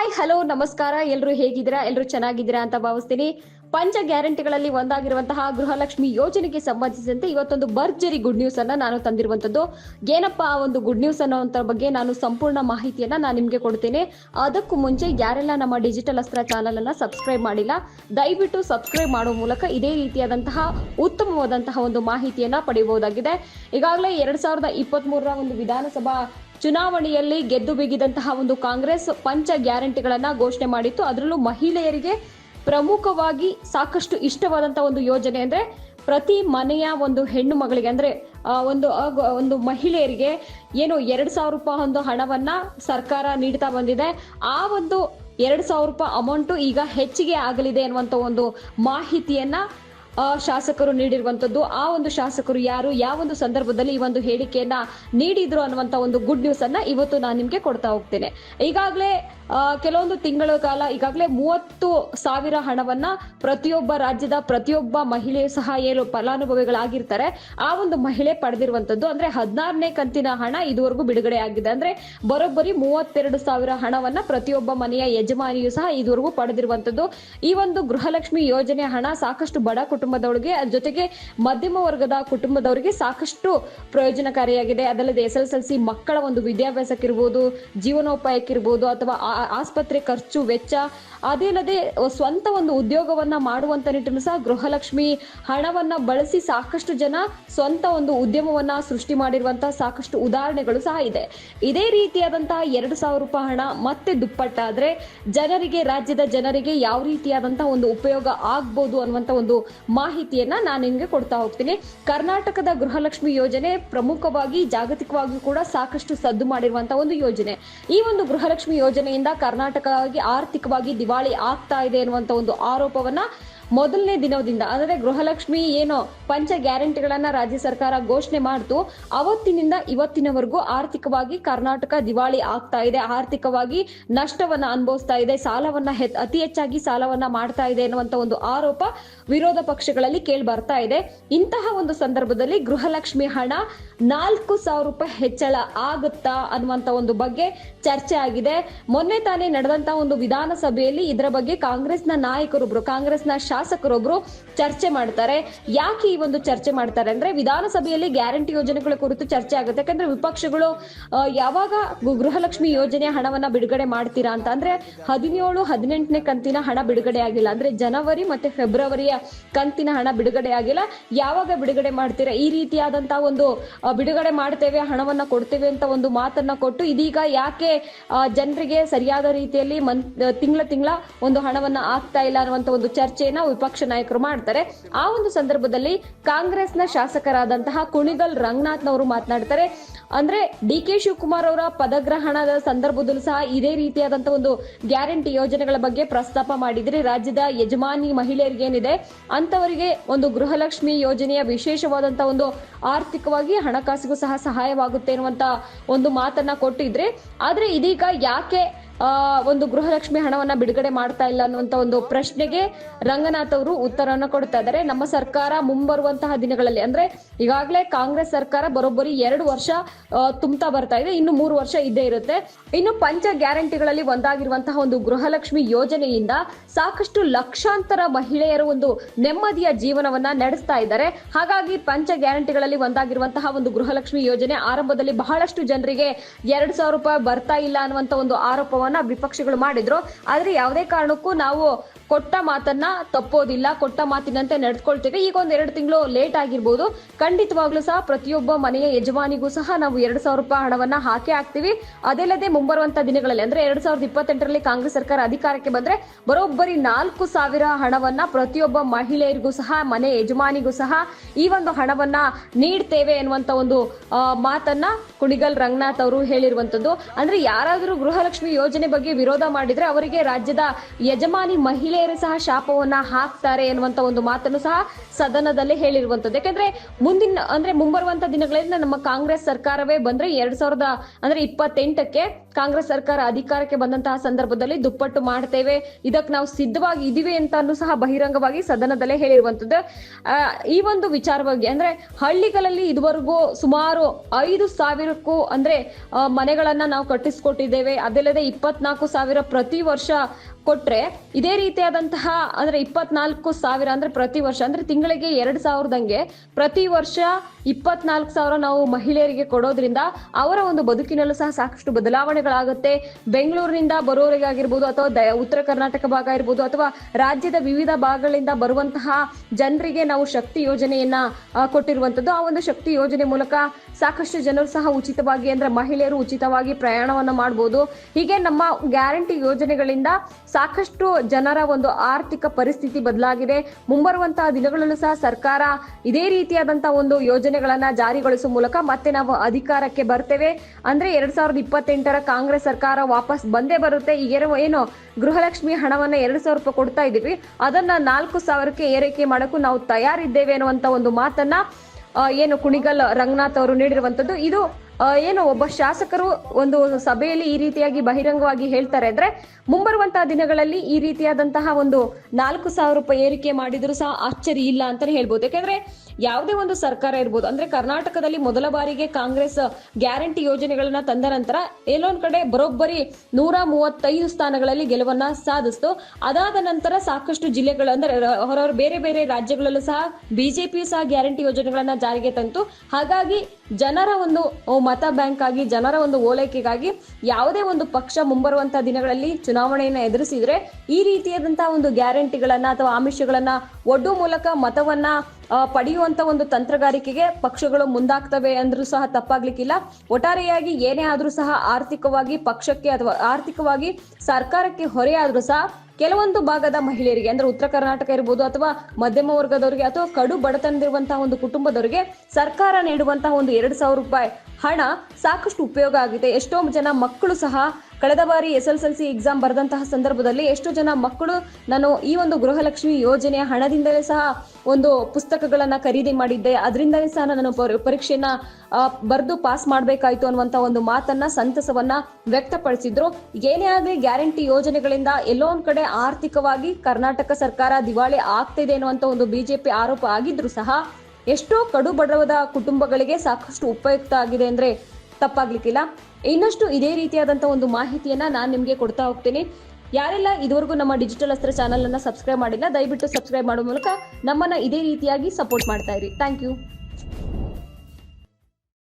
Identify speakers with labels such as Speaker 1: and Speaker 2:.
Speaker 1: Hi hello ನಮಸ್ಕಾರ. ಎಲ್ರು ಹೇಗಿದ್ದೀರಾ? ಎಲ್ರು ಚೆನ್ನಾಗಿದ್ದೀರಾ ಅಂತ ಭಾವಿಸ್ತೀನಿ. ಪಂಚ ಗ್ಯಾರಂಟಿಗಳಲ್ಲಿ ಒಂದಾಗಿರುವಂತಹ ಗೃಹಲಕ್ಷ್ಮಿ ಯೋಜನೆಗೆ ಸಂಬಂಧಿಸಿದಂತೆ ಇವತ್ತೊಂದು ಭರ್ಜರಿ ಗುಡ್ ನ್ಯೂಸ್ ಅನ್ನ ನಾನು ತಂದಿರುವಂತದ್ದು ಏನಪ್ಪಾ ಆ ಒಂದು ಗುಡ್ ನ್ಯೂಸ್ ಅನ್ನೋಂತರ ಬಗ್ಗೆ ನಾನು ಸಂಪೂರ್ಣ ಮಾಹಿತಿಯನ್ನ ನಾನು ನಿಮ್ಗೆ ಕೊಡ್ತೇನೆ. ಅದಕ್ಕೂ ಮುಂಚೆ ಯಾರೆಲ್ಲ ನಮ್ಮ ಡಿಜಿಟಲ್ ಅಸ್ತ್ರ ಚಾನಲ್ ಅನ್ನ ಸಬ್ಸ್ಕ್ರೈಬ್ ಮಾಡಿಲ್ಲ, ದಯವಿಟ್ಟು ಸಬ್ಸ್ಕ್ರೈಬ್ ಮಾಡುವ ಮೂಲಕ ಇದೇ ರೀತಿಯಾದಂತಹ ಉತ್ತಮವಾದಂತಹ ಒಂದು ಮಾಹಿತಿಯನ್ನ ಪಡೆಯಬಹುದಾಗಿದೆ. ಈಗಾಗಲೇ ಎರಡ್ ಸಾವಿರದ ಇಪ್ಪತ್ತ್ ಒಂದು ವಿಧಾನಸಭಾ ಚುನಾವಣೆಯಲ್ಲಿ ಗೆದ್ದು ಬಿಗಿದಂತಹ ಒಂದು ಕಾಂಗ್ರೆಸ್ ಪಂಚ ಗ್ಯಾರಂಟಿಗಳನ್ನ ಘೋಷಣೆ ಮಾಡಿತ್ತು. ಅದರಲ್ಲೂ ಮಹಿಳೆಯರಿಗೆ ಪ್ರಮುಖವಾಗಿ ಸಾಕಷ್ಟು ಇಷ್ಟವಾದಂತ ಒಂದು ಯೋಜನೆ ಅಂದ್ರೆ ಪ್ರತಿ ಮನೆಯ ಒಂದು ಹೆಣ್ಣು ಮಗಳಿಗೆ ಅಂದ್ರೆ ಒಂದು ಒಂದು ಮಹಿಳೆಯರಿಗೆ ಏನು ಎರಡು ಸಾವಿರ ರೂಪಾಯಿ ಒಂದು ಹಣವನ್ನ ಸರ್ಕಾರ ನೀಡ್ತಾ ಬಂದಿದೆ. ಆ ಒಂದು ಎರಡು ಸಾವಿರ ರೂಪಾಯಿ ಅಮೌಂಟು ಈಗ ಹೆಚ್ಚಿಗೆ ಆಗಲಿದೆ ಅನ್ನುವಂತ ಒಂದು ಮಾಹಿತಿಯನ್ನ ಶಾಸಕರು ನೀಡಿರುವಂತದ್ದು, ಆ ಒಂದು ಶಾಸಕರು ಯಾರು, ಯಾವ ಒಂದು ಸಂದರ್ಭದಲ್ಲಿ ಈ ಒಂದು ಹೇಳಿಕೆಯನ್ನ ನೀಡಿದ್ರು ಅನ್ನುವಂತ ಒಂದು ಗುಡ್ ನ್ಯೂಸ್ ಅನ್ನ ಇವತ್ತು ನಾನು ನಿಮ್ಗೆ ಕೊಡ್ತಾ ಹೋಗ್ತೇನೆ. ಈಗಾಗಲೇ ಕೆಲವೊಂದು ತಿಂಗಳ ಕಾಲ, ಈಗಾಗಲೇ ಮೂವತ್ತು ಸಾವಿರ ಹಣವನ್ನ ಪ್ರತಿಯೊಬ್ಬ ರಾಜ್ಯದ ಪ್ರತಿಯೊಬ್ಬ ಮಹಿಳೆ ಸಹ ಏನು ಫಲಾನುಭವಿಗಳಾಗಿರ್ತಾರೆ. ಆ ಒಂದು ಮಹಿಳೆ ಪಡೆದಿರುವಂತದ್ದು ಅಂದ್ರೆ ಹದಿನಾರನೇ ಕಂತಿನ ಹಣ ಇದುವರೆಗೂ ಬಿಡುಗಡೆ ಆಗಿದೆ. ಅಂದ್ರೆ ಬರೋಬ್ಬರಿ ಮೂವತ್ತೆರಡು ಸಾವಿರ ಹಣವನ್ನ ಪ್ರತಿಯೊಬ್ಬ ಮನೆಯ ಯಜಮಾನಿಯು ಸಹ ಇದುವರೆಗೂ ಪಡೆದಿರುವಂತದ್ದು. ಈ ಒಂದು ಗೃಹಲಕ್ಷ್ಮಿ ಯೋಜನೆ ಹಣ ಸಾಕಷ್ಟು ಬಡ ಕುಟುಂಬದವರಿಗೆ ಅದ್ರ ಜೊತೆಗೆ ಮಧ್ಯಮ ವರ್ಗದ ಕುಟುಂಬದವರಿಗೆ ಸಾಕಷ್ಟು ಪ್ರಯೋಜನಕಾರಿಯಾಗಿದೆ. ಅದಲ್ಲದೆ ಎಸ್ ಎಸ್ ಎಲ್ ಸಿ ಮಕ್ಕಳ ಒಂದು ವಿದ್ಯಾಭ್ಯಾಸಕ್ಕಿರ್ಬೋದು, ಜೀವನೋಪಾಯಕ್ಕಿರ್ಬೋದು, ಅಥವಾ ಆಸ್ಪತ್ರೆ ಖರ್ಚು ವೆಚ್ಚ ಅದೇಲ್ಲದೆ ಸ್ವಂತ ಒಂದು ಉದ್ಯೋಗವನ್ನ ಮಾಡುವಂತ ನಿಟ್ಟಿನಲ್ಲಿ ಸಹ ಗೃಹಲಕ್ಷ್ಮಿ ಹಣವನ್ನ ಬಳಸಿ ಸಾಕಷ್ಟು ಜನ ಸ್ವಂತ ಒಂದು ಉದ್ಯಮವನ್ನ ಸೃಷ್ಟಿ ಮಾಡಿರುವಂತಹ ಸಾಕಷ್ಟು ಉದಾಹರಣೆಗಳು ಸಹ ಇದೆ. ಇದೇ ರೀತಿಯಾದಂತಹ ಎರಡು ಸಾವಿರ ರೂಪಾಯಿ ಹಣ ಮತ್ತೆ ದುಪ್ಪಟ್ಟಾದ್ರೆ ಜನರಿಗೆ, ರಾಜ್ಯದ ಜನರಿಗೆ ಯಾವ ರೀತಿಯಾದಂತಹ ಒಂದು ಉಪಯೋಗ ಆಗ್ಬೋದು ಅನ್ನುವಂತ ಒಂದು ಮಾಹಿತಿಯನ್ನ ನಾನು ನಿಮಗೆ ಕೊಡ್ತಾ ಹೋಗ್ತೀನಿ. ಕರ್ನಾಟಕದ ಗೃಹಲಕ್ಷ್ಮಿ ಯೋಜನೆ ಪ್ರಮುಖವಾಗಿ, ಜಾಗತಿಕವಾಗಿ ಕೂಡ ಸಾಕಷ್ಟು ಸದ್ದು ಮಾಡಿರುವಂತಹ ಒಂದು ಯೋಜನೆ. ಈ ಒಂದು ಗೃಹಲಕ್ಷ್ಮಿ ಯೋಜನೆಯಿಂದ ಕರ್ನಾಟಕವಾಗಿ ಆರ್ಥಿಕವಾಗಿ ದಿವಾಳಿ ಆಗ್ತಾ ಇದೆ ಅನ್ನುವಂತ ಒಂದು ಆರೋಪವನ್ನ ಮೊದಲನೇ ದಿನದಿಂದ, ಅಂದ್ರೆ ಗೃಹಲಕ್ಷ್ಮಿ ಏನು ಪಂಚ ಗ್ಯಾರಂಟಿಗಳನ್ನ ರಾಜ್ಯ ಸರ್ಕಾರ ಘೋಷಣೆ ಮಾಡ್ತು, ಅವತ್ತಿನಿಂದ ಇವತ್ತಿನವರೆಗೂ ಆರ್ಥಿಕವಾಗಿ ಕರ್ನಾಟಕ ದಿವಾಳಿ ಆಗ್ತಾ ಇದೆ. ಆರ್ಥಿಕವಾಗಿ ನಷ್ಟವನ್ನ ಅನುಭವಿಸ್ತಾ ಇದೆ, ಸಾಲವನ್ನ ಅತಿ ಹೆಚ್ಚಾಗಿ ಸಾಲವನ್ನ ಮಾಡ್ತಾ ಇದೆ ಎನ್ನುವಂತ ಒಂದು ಆರೋಪ ವಿರೋಧ ಪಕ್ಷಗಳಲ್ಲಿ ಕೇಳಿ ಬರ್ತಾ ಇದೆ. ಇಂತಹ ಒಂದು ಸಂದರ್ಭದಲ್ಲಿ ಗೃಹಲಕ್ಷ್ಮಿ ಹಣ ನಾಲ್ಕು ಸಾವಿರ ರೂಪಾಯಿ ಹೆಚ್ಚಳ ಆಗುತ್ತಾ ಅನ್ನುವಂತ ಒಂದು ಬಗ್ಗೆ ಚರ್ಚೆ ಆಗಿದೆ. ಮೊನ್ನೆ ತಾನೇ ನಡೆದಂತ ಒಂದು ವಿಧಾನಸಭೆಯಲ್ಲಿ ಇದರ ಬಗ್ಗೆ ಕಾಂಗ್ರೆಸ್ನ ನಾಯಕರೊಬ್ರು, ಕಾಂಗ್ರೆಸ್ನ ಶಾಸಕರೊಬ್ರು ಚರ್ಚೆ ಮಾಡ್ತಾರೆ. ಯಾಕೆ ಈ ಒಂದು ಚರ್ಚೆ ಮಾಡ್ತಾರೆ ಅಂದ್ರೆ ವಿಧಾನಸಭೆಯಲ್ಲಿ ಗ್ಯಾರಂಟಿ ಯೋಜನೆಗಳ ಕುರಿತು ಚರ್ಚೆ ಆಗುತ್ತೆ. ಯಾಕಂದ್ರೆ ವಿಪಕ್ಷಗಳು ಯಾವಾಗ ಗೃಹಲಕ್ಷ್ಮಿ ಯೋಜನೆ ಹಣವನ್ನ ಬಿಡುಗಡೆ ಮಾಡ್ತೀರಾ ಅಂತ ಅಂದ್ರೆ ಹದಿನೇಳು, ಹದಿನೆಂಟನೇ ಕಂತಿನ ಹಣ ಬಿಡುಗಡೆ ಆಗಿಲ್ಲ. ಅಂದ್ರೆ ಜನವರಿ ಮತ್ತೆ ಫೆಬ್ರವರಿಯ ಕಂತಿನ ಹಣ ಬಿಡುಗಡೆ ಆಗಿಲ್ಲ. ಯಾವಾಗ ಬಿಡುಗಡೆ ಮಾಡ್ತೀರಾ? ಈ ರೀತಿಯಾದಂತಹ ಒಂದು ಬಿಡುಗಡೆ ಮಾಡ್ತೇವೆ, ಹಣವನ್ನ ಕೊಡ್ತೇವೆ ಅಂತ ಒಂದು ಮಾತನ್ನ ಕೊಟ್ಟು ಇದೀಗ ಯಾಕೆ ಜನರಿಗೆ ಸರಿಯಾದ ರೀತಿಯಲ್ಲಿ ಮನ್, ತಿಂಗಳ ತಿಂಗಳ ಒಂದು ಹಣವನ್ನ ಆಗ್ತಾ ಇಲ್ಲ ಅನ್ನುವಂತ ಒಂದು ಚರ್ಚೆಯನ್ನ ವಿಪಕ್ಷ ನಾಯಕರು ಮಾಡ್ತಾರೆ. ಆ ಒಂದು ಸಂದರ್ಭದಲ್ಲಿ ಕಾಂಗ್ರೆಸ್ನ ಶಾಸಕರಾದಂತಹ ಕುಣಿಗಲ್ ರಂಗನಾಥ್ ಅವರು ಮಾತನಾಡ್ತಾರೆ. ಅಂದ್ರೆ ಡಿ ಕೆ ಶಿವಕುಮಾರ್ ಅವರ ಪದಗ್ರಹಣದ ಸಂದರ್ಭದಲ್ಲೂ ಸಹ ಇದೇ ರೀತಿಯಾದಂತಹ ಒಂದು ಗ್ಯಾರಂಟಿ ಯೋಜನೆಗಳ ಬಗ್ಗೆ ಪ್ರಸ್ತಾಪ ಮಾಡಿದ್ರೆ ರಾಜ್ಯದ ಯಜಮಾನಿ ಮಹಿಳೆಯರಿಗೆ ಏನಿದೆ ಅಂತವರಿಗೆ ಒಂದು ಗೃಹಲಕ್ಷ್ಮಿ ಯೋಜನೆಯ ವಿಶೇಷವಾದಂತಹ ಒಂದು ಆರ್ಥಿಕವಾಗಿ ಹಣಕಾಸಿಗೂ ಸಹ ಸಹಾಯವಾಗುತ್ತೆ ಅನ್ನುವಂತ ಒಂದು ಮಾತನ್ನ ಕೊಟ್ಟಿದ್ರೆ. ಆದ್ರೆ ಇದೀಗ ಯಾಕೆ ಒಂದು ಗೃಹಲಕ್ಷ್ಮಿ ಹಣವನ್ನ ಬಿಡುಗಡೆ ಮಾಡ್ತಾ ಇಲ್ಲ ಅನ್ನುವಂತ ಒಂದು ಪ್ರಶ್ನೆಗೆ ರಂಗನಾಥ್ ಅವರು ಉತ್ತರವನ್ನು ಕೊಡ್ತಾ ಇದ್ದಾರೆ. ನಮ್ಮ ಸರ್ಕಾರ ಮುಂಬರುವಂತಹ ದಿನಗಳಲ್ಲಿ, ಅಂದ್ರೆ ಈಗಾಗಲೇ ಕಾಂಗ್ರೆಸ್ ಸರ್ಕಾರ ಬರೋಬ್ಬರಿ ಎರಡು ವರ್ಷ ತುಂಬತಾ ಬರ್ತಾ ಇದೆ. ಇನ್ನು ಮೂರು ವರ್ಷ ಇದ್ದೇ ಇರುತ್ತೆ. ಇನ್ನು ಪಂಚ ಗ್ಯಾರಂಟಿಗಳಲ್ಲಿ ಒಂದಾಗಿರುವಂತಹ ಒಂದು ಗೃಹಲಕ್ಷ್ಮಿ ಯೋಜನೆಯಿಂದ ಸಾಕಷ್ಟು ಲಕ್ಷಾಂತರ ಮಹಿಳೆಯರು ಒಂದು ನೆಮ್ಮದಿಯ ಜೀವನವನ್ನ ನಡೆಸ್ತಾ ಇದ್ದಾರೆ. ಹಾಗಾಗಿ ಪಂಚ ಗ್ಯಾರಂಟಿಗಳಲ್ಲಿ ಒಂದಾಗಿರುವಂತಹ ಒಂದು ಗೃಹಲಕ್ಷ್ಮಿ ಯೋಜನೆ ಆರಂಭದಲ್ಲಿ ಬಹಳಷ್ಟು ಜನರಿಗೆ ಎರಡ್ ಸಾವಿರ ರೂಪಾಯಿ ಬರ್ತಾ ಇಲ್ಲ ಅನ್ನುವಂತ ಒಂದು ಆರೋಪವನ್ನ ವಿಪಕ್ಷಗಳು ಮಾಡಿದ್ರು. ಆದ್ರೆ ಯಾವುದೇ ಕಾರಣಕ್ಕೂ ನಾವು ಕೊಟ್ಟ ಮಾತನ್ನ ತಪ್ಪೋದಿಲ್ಲ, ಕೊಟ್ಟ ಮಾತಿನಂತೆ ನಡೆದುಕೊಳ್ತೇವೆ ಈಗ ಒಂದ್ ಎರಡು ತಿಂಗಳು ಲೇಟ್ ಆಗಿರ್ಬೋದು. ಖಂಡಿತವಾಗ್ಲೂ ಸಹ ಪ್ರತಿಯೊಬ್ಬ ಮನೆಯ ಯಜಮಾನಿಗೂ ಸಹ ನಾವು ಎರಡು ಸಾವಿರ ರೂಪಾಯಿ ಹಣವನ್ನ ಹಾಕಿ ಹಾಕ್ತಿವಿ. ಅದಲ್ಲದೆ ಮುಂಬರುವಂತ ದಿನಗಳಲ್ಲಿ ಅಂದ್ರೆ ಎರಡ್ ಸಾವಿರದ ಇಪ್ಪತ್ತೆಂಟರಲ್ಲಿ ಕಾಂಗ್ರೆಸ್ ಸರ್ಕಾರ ಅಧಿಕಾರಕ್ಕೆ ಬಂದ್ರೆ ಬರೋಬ್ಬರಿ ನಾಲ್ಕು ಸಾವಿರ ಹಣವನ್ನ ಪ್ರತಿಯೊಬ್ಬ ಮಹಿಳೆಯರಿಗೂ ಸಹ, ಮನೆ ಯಜಮಾನಿಗೂ ಸಹ ಈ ಒಂದು ಹಣವನ್ನ ನೀಡ್ತೇವೆ ಎನ್ನುವಂತ ಒಂದು ಮಾತನ್ನ ಕುಣಿಗಲ್ ರಂಗನಾಥ್ ಅವರು ಹೇಳಿರುವಂತದ್ದು. ಅಂದ್ರೆ ಯಾರಾದರೂ ಗೃಹಲಕ್ಷ್ಮಿ ಯೋಜನೆ ಬಗ್ಗೆ ವಿರೋಧ ಮಾಡಿದ್ರೆ ಅವರಿಗೆ ರಾಜ್ಯದ ಯಜಮಾನಿ ಮಹಿಳೆ ಮಹಿಳೆಯರು ಸಹ ಶಾಪವನ್ನ ಹಾಕ್ತಾರೆ ಎನ್ನುವಂತ ಒಂದು ಮಾತನ್ನು ಸಹ ಸದನದಲ್ಲಿ ಹೇಳಿರುವಂತದ್ದು. ಯಾಕಂದ್ರೆ ಮುಂದಿನ, ಅಂದ್ರೆ ಮುಂಬರುವಂತ ದಿನಗಳಲ್ಲಿ ನಮ್ಮ ಕಾಂಗ್ರೆಸ್ ಸರ್ಕಾರವೇ ಬಂದ್ರೆ ಎರಡ್ ಸಾವಿರದ, ಅಂದ್ರೆ ಇಪ್ಪತ್ತೆಂಟಕ್ಕೆ ಕಾಂಗ್ರೆಸ್ ಸರ್ಕಾರ ಅಧಿಕಾರಕ್ಕೆ ಬಂದಂತಹ ಸಂದರ್ಭದಲ್ಲಿ ದುಪ್ಪಟ್ಟು ಮಾಡ್ತೇವೆ. ಇದಕ್ಕೆ ನಾವು ಸಿದ್ಧವಾಗಿ ಇದೀವಿ ಅಂತಾನು ಸಹ ಬಹಿರಂಗವಾಗಿ ಸದನದಲ್ಲೇ ಹೇಳಿರುವಂತದ್ದು. ಈ ಒಂದು ವಿಚಾರವಾಗಿ, ಅಂದ್ರೆ ಹಳ್ಳಿಗಳಲ್ಲಿ ಇದುವರೆಗೂ ಸುಮಾರು ಐದು ಸಾವಿರಕ್ಕೂ, ಅಂದ್ರೆ ಮನೆಗಳನ್ನ ನಾವು ಕಟ್ಟಿಸ್ಕೊಟ್ಟಿದ್ದೇವೆ. ಅದಲ್ಲದೆ ಇಪ್ಪತ್ನಾಲ್ಕು ಸಾವಿರ ಪ್ರತಿ ವರ್ಷ ಕೊಟ್ರೆ, ಇದೇ ರೀತಿಯಾದಂತಹ, ಅಂದ್ರೆ ಇಪ್ಪತ್ನಾಲ್ಕು ಸಾವಿರ, ಅಂದ್ರೆ ಪ್ರತಿ ವರ್ಷ, ಅಂದ್ರೆ ತಿಂಗಳಿಗೆ ಎರಡ್ ಸಾವಿರದಂಗೆ ಪ್ರತಿ ವರ್ಷ ಇಪ್ಪತ್ನಾಲ್ಕು ಸಾವಿರ ನಾವು ಮಹಿಳೆಯರಿಗೆ ಕೊಡೋದ್ರಿಂದ ಅವರ ಒಂದು ಬದುಕಿನಲ್ಲೂ ಸಹ ಸಾಕಷ್ಟು ಬದಲಾವಣೆಗಳಾಗುತ್ತೆ. ಬೆಂಗಳೂರಿನಿಂದ ಬರೋರಿಗಾಗಿರ್ಬೋದು ಅಥವಾ ಉತ್ತರ ಕರ್ನಾಟಕ ಭಾಗ ಇರ್ಬೋದು ಅಥವಾ ರಾಜ್ಯದ ವಿವಿಧ ಭಾಗಗಳಿಂದ ಬರುವಂತಹ ಜನರಿಗೆ ನಾವು ಶಕ್ತಿ ಯೋಜನೆಯನ್ನ ಕೊಟ್ಟಿರುವಂಥದ್ದು. ಆ ಒಂದು ಶಕ್ತಿ ಯೋಜನೆ ಮೂಲಕ ಸಾಕಷ್ಟು ಜನರು ಸಹ ಉಚಿತವಾಗಿ ಅಂದ್ರೆ ಮಹಿಳೆಯರು ಉಚಿತವಾಗಿ ಪ್ರಯಾಣವನ್ನು ಮಾಡಬಹುದು ಹೀಗೆ ನಮ್ಮ ಗ್ಯಾರಂಟಿ ಯೋಜನೆಗಳಿಂದ ಸಾಕಷ್ಟು ಜನರ ಒಂದು ಆರ್ಥಿಕ ಪರಿಸ್ಥಿತಿ ಬದಲಾಗಿದೆ. ಮುಂಬರುವಂತಹ ದಿನಗಳಲ್ಲೂ ಸಹ ಸರ್ಕಾರ ಇದೇ ರೀತಿಯಾದಂತಹ ಒಂದು ಯೋಜನೆಗಳನ್ನ ಜಾರಿಗೊಳಿಸುವ ಮೂಲಕ ಮತ್ತೆ ನಾವು ಅಧಿಕಾರಕ್ಕೆ ಬರ್ತೇವೆ. ಅಂದ್ರೆ ಎರಡ್ ಸಾವಿರದ ಇಪ್ಪತ್ತೆಂಟರ ಕಾಂಗ್ರೆಸ್ ಸರ್ಕಾರ ವಾಪಸ್ ಬಂದೇ ಬರುತ್ತೆ. ಈಗ ಏನು ಗೃಹಲಕ್ಷ್ಮಿ ಹಣವನ್ನ ಎರಡ್ ಸಾವಿರ ರೂಪಾಯಿ ಕೊಡ್ತಾ ಇದೀವಿ ಅದನ್ನ ನಾಲ್ಕು ಸಾವಿರಕ್ಕೆ ಏರಿಕೆ ಮಾಡಕ್ಕೂ ನಾವು ತಯಾರಿದ್ದೇವೆ ಅನ್ನುವಂತ ಒಂದು ಮಾತನ್ನ ಏನು ಕುಣಿಗಲ್ ರಂಗನಾಥ್ ಅವರು ನೀಡಿರುವಂತದ್ದು. ಇದು ಏನು, ಒಬ್ಬ ಶಾಸಕರು ಒಂದು ಸಭೆಯಲ್ಲಿ ಈ ರೀತಿಯಾಗಿ ಬಹಿರಂಗವಾಗಿ ಹೇಳ್ತಾರೆ ಅಂದ್ರೆ ಮುಂಬರುವಂತಹ ದಿನಗಳಲ್ಲಿ ಈ ರೀತಿಯಾದಂತಹ ಒಂದು ನಾಲ್ಕು ಸಾವಿರ ರೂಪಾಯಿ ಏರಿಕೆ ಮಾಡಿದ್ರು ಸಹ ಆಶ್ಚರ್ಯ ಇಲ್ಲ ಅಂತಾನೆ ಹೇಳ್ಬೋದು. ಯಾಕಂದ್ರೆ, ಯಾವುದೇ ಒಂದು ಸರ್ಕಾರ ಇರ್ಬೋದು, ಅಂದ್ರೆ ಕರ್ನಾಟಕದಲ್ಲಿ ಮೊದಲ ಬಾರಿಗೆ ಕಾಂಗ್ರೆಸ್ ಗ್ಯಾರಂಟಿ ಯೋಜನೆಗಳನ್ನ ತಂದ ನಂತರ ಎಲ್ಲೊಂದ್ ಕಡೆ ಬರೋಬ್ಬರಿ ನೂರ ಮೂವತ್ತೈದು ಸ್ಥಾನಗಳಲ್ಲಿ ಗೆಲುವನ್ನ ಸಾಧಿಸ್ತು. ಅದಾದ ನಂತರ ಸಾಕಷ್ಟು ಜಿಲ್ಲೆಗಳು, ಅಂದ್ರೆ ಹೊರ ಬೇರೆ ಬೇರೆ ರಾಜ್ಯಗಳಲ್ಲೂ ಸಹ ಬಿಜೆಪಿ ಸಹ ಗ್ಯಾರಂಟಿ ಯೋಜನೆಗಳನ್ನ ಜಾರಿಗೆ ತಂತು. ಹಾಗಾಗಿ ಜನರ ಒಂದು ಮತ ಬ್ಯಾಂಕ್ ಆಗಿ ಜನರ ಒಂದು ಓಲೈಕೆಗಾಗಿ ಯಾವುದೇ ಒಂದು ಪಕ್ಷ ಮುಂಬರುವಂತಹ ದಿನಗಳಲ್ಲಿ ಚುನಾವಣೆಯನ್ನು ಎದುರಿಸಿದ್ರೆ ಈ ರೀತಿಯಾದಂತಹ ಒಂದು ಗ್ಯಾರಂಟಿಗಳನ್ನ ಅಥವಾ ಆಮಿಷಗಳನ್ನ ಒಡ್ಡು ಮೂಲಕ ಮತವನ್ನ ಪಡೆಯುವಂತ ಒಂದು ತಂತ್ರಗಾರಿಕೆಗೆ ಪಕ್ಷಗಳು ಮುಂದಾಗ್ತವೆ ಅಂದ್ರೂ ಸಹ ತಪ್ಪಾಗ್ಲಿಕ್ಕಿಲ್ಲ. ಒಟ್ಟಾರೆಯಾಗಿ ಏನೇ ಆದ್ರೂ ಸಹ ಆರ್ಥಿಕವಾಗಿ ಪಕ್ಷಕ್ಕೆ ಅಥವಾ ಆರ್ಥಿಕವಾಗಿ ಸರ್ಕಾರಕ್ಕೆ ಹೊರೆಯಾದ್ರೂ ಸಹ ಕೆಲವೊಂದು ಭಾಗದ ಮಹಿಳೆಯರಿಗೆ, ಅಂದ್ರೆ ಉತ್ತರ ಕರ್ನಾಟಕ ಇರ್ಬೋದು ಅಥವಾ ಮಧ್ಯಮ ವರ್ಗದವರಿಗೆ ಅಥವಾ ಕಡು ಬಡತನದಿರುವಂತಹ ಒಂದು ಕುಟುಂಬದವರಿಗೆ ಸರ್ಕಾರ ನೀಡುವಂತಹ ಒಂದು ಎರಡು ಸಾವಿರ ರೂಪಾಯಿ ಹಣ ಸಾಕಷ್ಟು ಉಪಯೋಗ ಆಗಿದೆ. ಎಷ್ಟೋ ಜನ ಮಕ್ಕಳು ಸಹ ಕಳೆದ ಬಾರಿ S L L C exam ಬರೆದಂತಹ ಸಂದರ್ಭದಲ್ಲಿ ಎಷ್ಟೋ ಜನ ಮಕ್ಕಳು ನಾನು ಈ ಒಂದು ಗೃಹಲಕ್ಷ್ಮಿ ಯೋಜನೆಯ ಹಣದಿಂದಲೇ ಸಹ ಒಂದು ಪುಸ್ತಕಗಳನ್ನ ಖರೀದಿ ಮಾಡಿದ್ದೆ. ಅದರಿಂದಲೇ ಸಹ ನಾನು ಪರಿ- ಪರೀಕ್ಷೆಯನ್ನ ಬರೆದು ಪಾಸ್ ಮಾಡಬೇಕಾಯ್ತು ಅನ್ನುವಂತ ಒಂದು ಮಾತನ್ನ, ಸಂತಸವನ್ನ ವ್ಯಕ್ತಪಡಿಸಿದ್ರು. ಏನೇ ಆಗಲಿ ಗ್ಯಾರಂಟಿ ಯೋಜನೆಗಳಿಂದ ಎಲ್ಲೋ ಒಂದ್ ಕಡೆ ಆರ್ಥಿಕವಾಗಿ ಕರ್ನಾಟಕ ಸರ್ಕಾರ ದಿವಾಳಿ ಆಗ್ತಿದೆ ಅನ್ನುವಂತ ಒಂದು ಬಿಜೆಪಿ ಆರೋಪ ಆಗಿದ್ರು ಸಹ ಎಷ್ಟೋ ಕಡು ಬಡವದ ಕುಟುಂಬಗಳಿಗೆ ಸಾಕಷ್ಟು ಉಪಯುಕ್ತ ಆಗಿದೆ ಅಂದ್ರೆ ತಪ್ಪಾಗ್ಲಿಕ್ಕಿಲ್ಲ. ಇನ್ನಷ್ಟು ಇದೇ ರೀತಿಯಾದಂತ ಒಂದು ಮಾಹಿತಿಯನ್ನ ನಾನು ನಿಮ್ಗೆ ಕೊಡ್ತಾ ಹೋಗ್ತೀನಿ. ಯಾರೆಲ್ಲ ಇದುವರೆಗೂ ನಮ್ಮ ಡಿಜಿಟಲ್ ಅಸ್ತ್ರ ಚಾನಲ್ ಅನ್ನ ಸಬ್ಸ್ಕ್ರೈಬ್ ಮಾಡಿಲ್ಲ, ದಯವಿಟ್ಟು ಸಬ್ಸ್ಕ್ರೈಬ್ ಮಾಡೋ ಮೂಲಕ ನಮ್ಮನ್ನ ಇದೇ ರೀತಿಯಾಗಿ ಸಪೋರ್ಟ್ ಮಾಡ್ತಾ ಇರಿ. Thank you.